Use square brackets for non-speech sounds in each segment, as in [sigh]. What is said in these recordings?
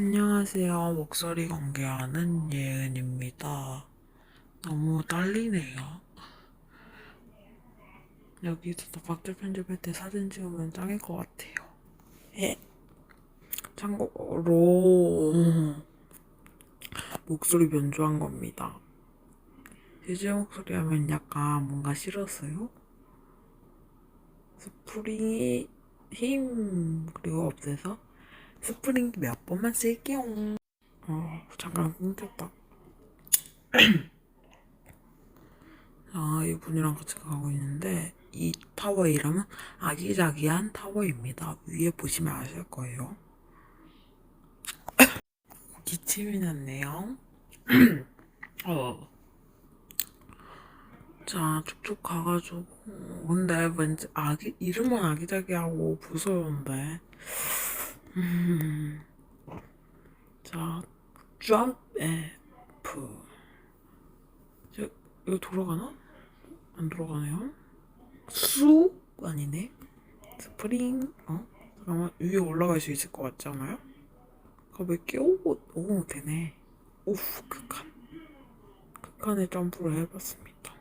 안녕하세요. 목소리 공개하는 예은입니다. 너무 떨리네요. 여기서 박제 편집할 때 사진 찍으면 짱일 것 같아요. 예. 참고로 목소리 변조한 겁니다. 제재 목소리 하면 약간 뭔가 싫었어요. 스프링이 힘 그리고 없애서 스프링 몇 번만 쓸게요. 어, 잠깐 끊겼다. [clears throat] 아, 이분이랑 같이 가고 있는데, 이 타워 이름은 아기자기한 타워입니다. 위에 보시면 아실 거예요. [clears throat] 기침이 났네요. [clears throat] 어. 자, 쭉쭉 가가지고. 근데 왠지 아기, 이름은 아기자기하고 무서운데. 음. 자, 점프. 저, 이거 돌아가나? 안 돌아가네요. 수? 아니네. 스프링, 어? 잠깐만, 위에 올라갈 수 있을 것 같지 않아요? 그몇 개? 오, 오, 되네. 오프, 극한. 극한의 점프를 해봤습니다.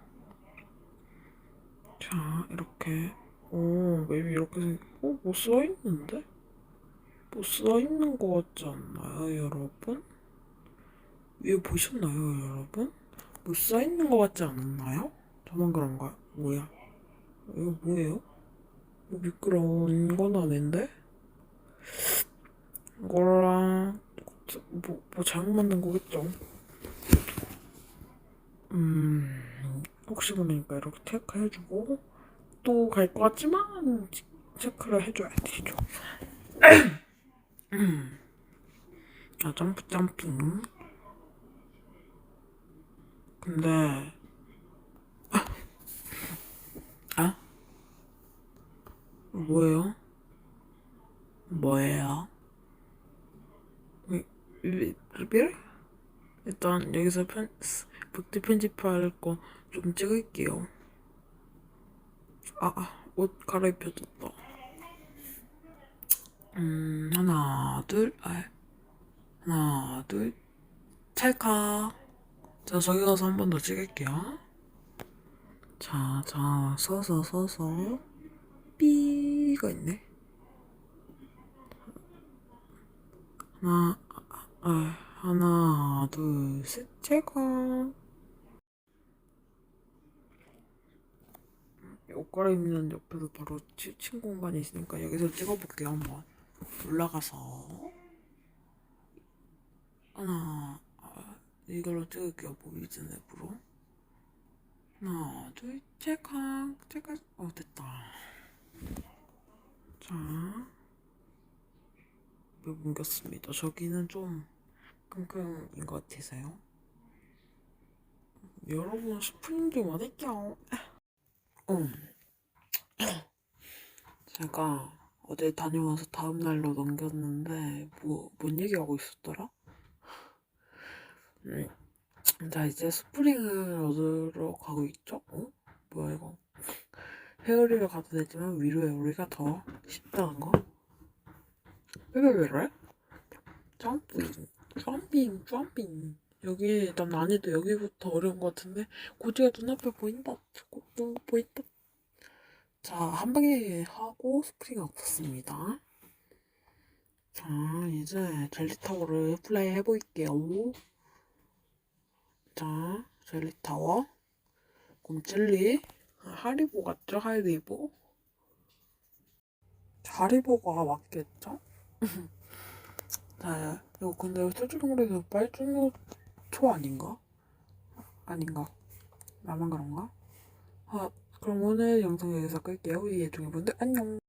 자, 이렇게. 오, 맵이 이렇게 생, 어, 뭐 써있는데? 뭐 써있는 것 같지 않나요, 여러분? 위에 보셨나요, 여러분? 뭐 써있는 것 같지 않나요? 저만 그런가요? 뭐야? 이거 뭐예요? 뭐 미끄러운 건 아닌데? 이거랑 뭐, 뭐 잘못 만든 거겠죠? 음, 혹시 모르니까 이렇게 체크 해주고 또 갈 것 같지만 체크를 해줘야 되죠. [clears throat] 자, 점프 점핑. 근데 아 뭐예요? 뭐예요? 왜- 왜- 왜? 일단 여기서 편 북트 편집할 거 좀 찍을게요. 아, 아, 옷 갈아입혀졌다. 음, 하나, 둘, 아, 하나, 둘, 찰칵. 자, 저기 가서 한 번 더 찍을게요. 자, 자, 서서, 서서. 삐가 있네. 하나, 아, 하나, 둘, 셋, 찰칵. 옷 갈아입는 옆에서 바로 치, 친구 공간이 있으니까 여기서 찍어볼게요, 한번. 올라가서. 하나, 아, 이걸로 찍을게요, 보이즈 앱으로. 하나, 둘, 찰칵, 찰칵. 어, 됐다. 자, 몇 옮겼습니다. 저기는 좀 끙끙인 것 같아서요. 여러분, 스프링 좀 어딨죠? 음. 제가 어제 다녀와서 다음 날로 넘겼는데 뭐 뭔 얘기하고 있었더라? 음. 자 이제 스프링을 얻으러 가고 있죠? 어? 뭐야 이거 헤어리를 가도 되지만 위로 헤어리가 더 쉽다는 거? 왜왜 왜? 점핑 점핑 점핑 여기 일단 난이도 여기부터 어려운 것 같은데 고지가 눈앞에 보인다 고, 보인다 자, 한 방에 하고 스프링 없었습니다. 자, 이제 젤리타워를 플레이 해볼게요. 자, 젤리타워. 곰젤리. 하리보 같죠? 하리보. 하리보가 맞겠죠? [laughs] 자, 이거 근데 말해서 빨주노초 아닌가? 아닌가? 나만 그런가? 아, 그럼 오늘 영상 여기서 끌게요. 이해중의 분들 안녕.